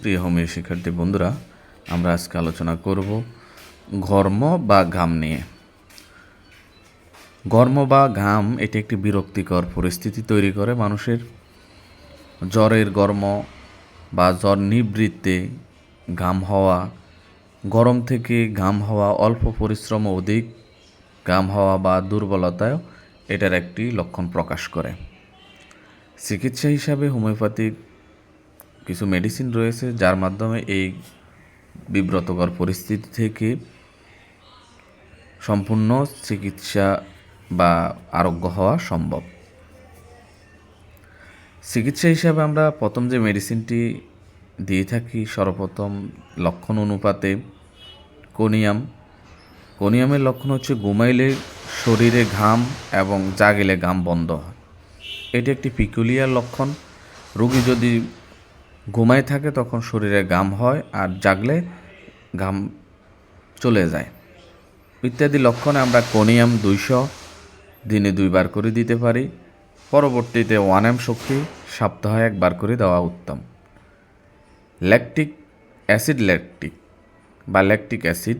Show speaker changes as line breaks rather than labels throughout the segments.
প্রিয় হোমিও শিক্ষার্থী বন্ধুরা, আমরা আজকে আলোচনা করব ঘর্ম বা ঘাম নিয়ে। ঘর্ম বা ঘাম, এটি একটি বিরক্তিকর পরিস্থিতি তৈরি করে মানুষের। জ্বরের গর্ম বা জ্বর নিবৃত্তে ঘাম হওয়া, গরম থেকে ঘাম হওয়া, অল্প পরিশ্রম অধিক ঘাম হওয়া বা দুর্বলতায় এটার একটি লক্ষণ প্রকাশ করে। চিকিৎসা হিসাবে হোমিওপ্যাথিক কিছু মেডিসিন রয়েছে যার মাধ্যমে এই বিব্রতকর পরিস্থিতি থেকে সম্পূর্ণ চিকিৎসা বা আরোগ্য হওয়া সম্ভব। চিকিৎসা হিসাবে আমরা প্রথম যে মেডিসিনটি দিয়ে থাকি, সর্বপ্রথম লক্ষণ অনুপাতে কোনিয়াম। কোনিয়ামের লক্ষণ হচ্ছে ঘুমাইলে শরীরে ঘাম এবং জাগিলে ঘাম বন্ধ হয়। এটি একটি পিকুলিয়ার লক্ষণ। রোগী যদি ঘুমায় থাকে তখন শরীরে ঘাম হয় আর জাগলে ঘাম চলে যায়। ইত্যাদি লক্ষণে আমরা কোনিয়াম দুইশো দিনে দুইবার করে দিতে পারি। পরবর্তীতে ওয়ান এম শক্তি সপ্তাহে একবার করে দেওয়া উত্তম। ল্যাকটিক অ্যাসিড, ল্যাকটিক বা ল্যাকটিক অ্যাসিড।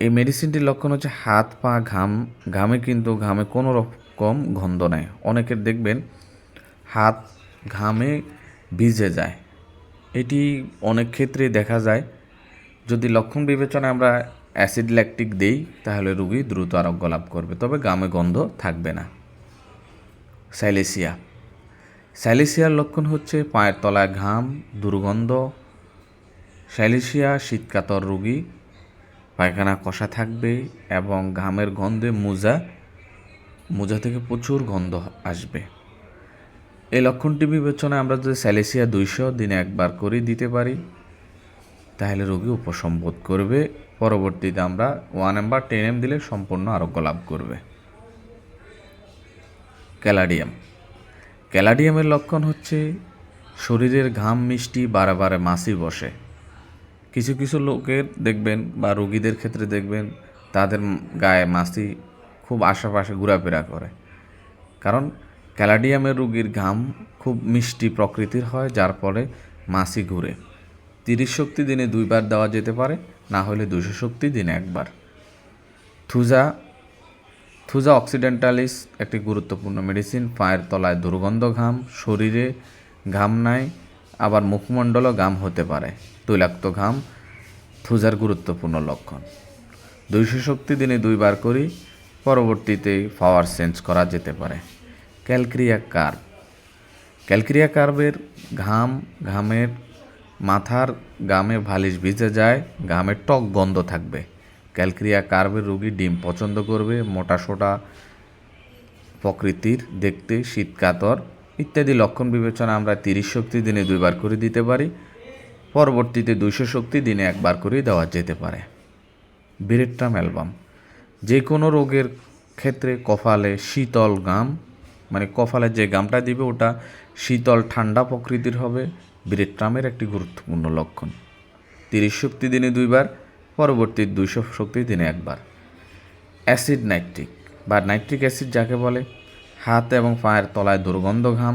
এই মেডিসিনটির লক্ষণ হচ্ছে হাত, পা, ঘাম। ঘামে কিন্তু ঘামে কোনো রকম গন্ধ নেই। অনেকের দেখবেন হাত, ঘামে ভিজে যায়। এটি অনেক ক্ষেত্রে দেখা যায়। যদি লক্ষণ বিবেচনায় আমরা অ্যাসিড ল্যাকটিক দেই, তাহলে রুগী দ্রুত আরোগ্য লাভ করবে, তবে গামে গন্ধ থাকবে না। স্যালেসিয়া। স্যালেসিয়ার লক্ষণ হচ্ছে পায়ের তলায় ঘাম, দুর্গন্ধ। স্যালেসিয়া শীতকাতর রুগী। পায়খানা কষা থাকবে এবং ঘামের গন্ধে মোজা মোজা থেকে প্রচুর গন্ধ আসবে। এই লক্ষণটি বিবেচনায় আমরা যদি স্যালেসিয়া দুইশো দিনে একবার করে দিতে পারি, তাহলে রোগী উপশম বোধ করবে। পরবর্তীতে আমরা ওয়ান এম বা টেন এম দিলে সম্পূর্ণ আরোগ্য লাভ করবে। ক্যালাডিয়াম। ক্যালাডিয়ামের লক্ষণ হচ্ছে শরীরের ঘাম মিষ্টি বারে বারে মাসি বসে। কিছু কিছু লোকের দেখবেন বা রোগীদের ক্ষেত্রে দেখবেন, তাদের গায়ে মাসি খুব আশেপাশে ঘোরাফেরা করে। কারণ ক্যালাডিয়ামের রোগীর ঘাম খুব মিষ্টি প্রকৃতির হয়, যার ফলে মাসি ঘুরে। তিরিশ শক্তি দিনে দুইবার দেওয়া যেতে পারে, না হলে দুশো শক্তি দিনে একবার। থুজা থুজা অক্সিডেন্টালিস একটি গুরুত্বপূর্ণ মেডিসিন। পায়ের তলায় দুর্গন্ধ ঘাম, শরীরে ঘাম নাই, আবার মুখমণ্ডলও ঘাম হতে পারে। তৈলাক্ত ঘাম থুজার গুরুত্বপূর্ণ লক্ষণ। দুইশো শক্তি দিনে দুইবার করি, পরবর্তীতে পাওয়ার চেঞ্জ করা যেতে পারে। ক্যালক্রিয়া কার্ভ ক্যালক্রিয়া কার্ভের ঘাম, ঘামের মাথার গামে ভালিশ ভিজে যায় ঘামের টক গন্ধ থাকবে। ক্যালক্রিয়া কার্ভের রুগী ডিম পছন্দ করবে, মোটা সোটা প্রকৃতির দেখতে শীতকাতর ইত্যাদি লক্ষণ বিবেচনা আমরা তিরিশ শক্তি দিনে দুইবার করে দিতে পারি। পরবর্তীতে দুইশো শক্তি দিনে একবার করে দেওয়া যেতে পারে। Veratrum album. যে কোনো রোগের ক্ষেত্রে কপালে শীতল গাম মানে কপালে যে গামটা দিবে, ওটা শীতল ঠান্ডা প্রকৃতির হবে। বিরেট্রামের একটি গুরুত্বপূর্ণ লক্ষণ। তিরিশ শক্তি দিনে দুইবার, পরবর্তী দুইশো শক্তি দিনে একবার। অ্যাসিড নাইট্রিক, বা নাইট্রিক অ্যাসিড যাকে বলে, হাত এবং পায়ের তলায় দুর্গন্ধ ঘাম,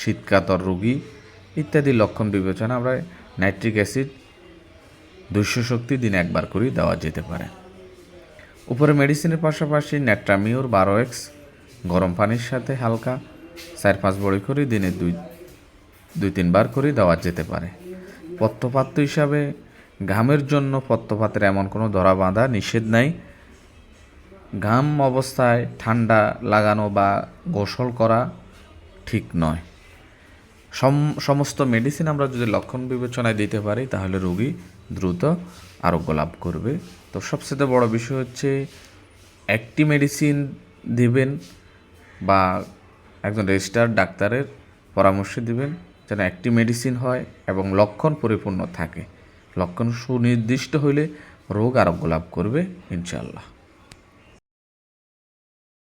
শীতকাতর রোগী ইত্যাদি লক্ষণ বিবেচনা আমরা নাইট্রিক অ্যাসিড দুইশো শক্তি দিনে একবার করেই দেওয়া যেতে পারে। উপরে মেডিসিনের পাশাপাশি ন্যাট্রামিওর বারো এক্স গরম পানির সাথে হালকা চার পাঁচ বড়ি করে দিনে দুই দুই তিনবার করে দেওয়া যেতে পারে। পত্রপাত্র হিসাবে ঘামের জন্য পত্রপাতের এমন কোনো ধরা বাঁধা নিষেধ নাই। ঘাম অবস্থায় ঠান্ডা লাগানো বা গোসল করা ঠিক নয়। সমস্ত মেডিসিন আমরা যদি লক্ষণ বিবেচনায় দিতে পারি, তাহলে রোগী দ্রুত আরোগ্য লাভ করবে। তো সবচেয়ে বড় বিষয় হচ্ছে, একটি মেডিসিন দেবেন বা একজন রেজিস্টার্ড ডাক্তারের পরামর্শ দিবেন যেন একটি মেডিসিন হয় এবং লক্ষণ পরিপূর্ণ থাকে। লক্ষণ সুনির্দিষ্ট হইলে রোগ আরোগ্য লাভ করবে ইনশাল্লাহ